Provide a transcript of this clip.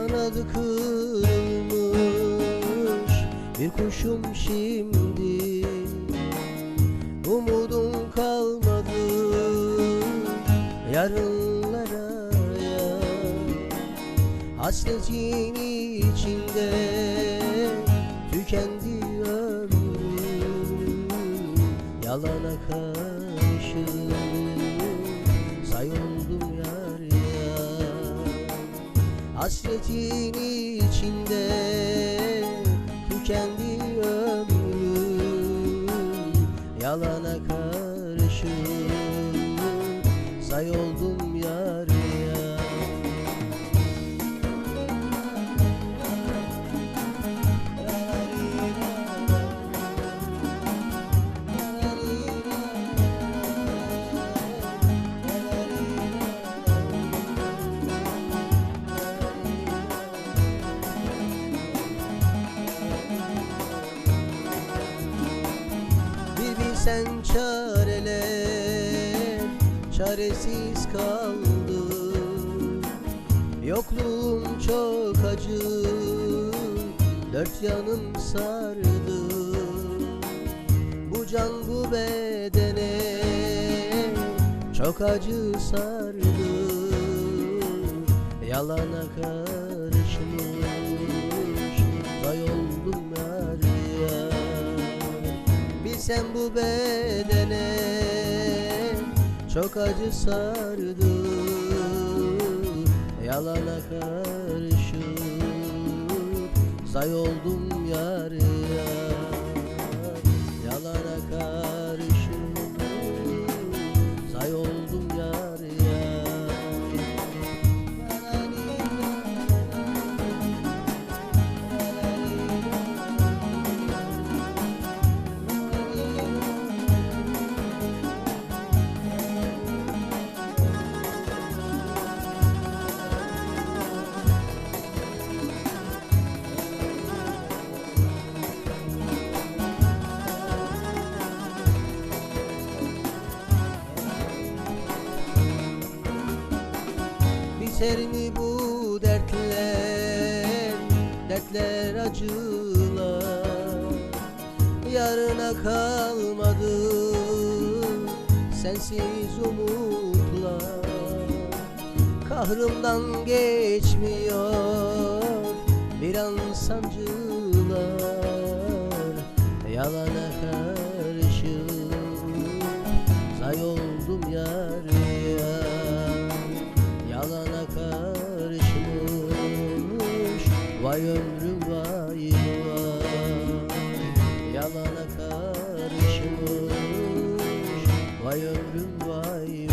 Kanadı kırılmış bir kuşum şimdi. Umudum kalmadı yarınlara ya Hasretin içinde tükendi ömrüm. Yalana karşı Hasretin içinde tükendi ömrüm. Yalana karşı say oldum Bilsen çareler çaresiz kaldım Yokluğum çok acı dört yanım sardı. Bu can bu bedene çok acı sardı. Yalana karışmış Bilsem bu bedene çok acı sardı Yalana karışıp say oldum yar Biter mi bu dertler, dertler acılar. Yarına kalmadı. Sensiz umutlar. Kahrımdan geçmiyor. Bir an sancılar. Yalana karşı. Say oldum yar Vay ömrüm vay vay. Yalana karışmış. Vay ömrüm vay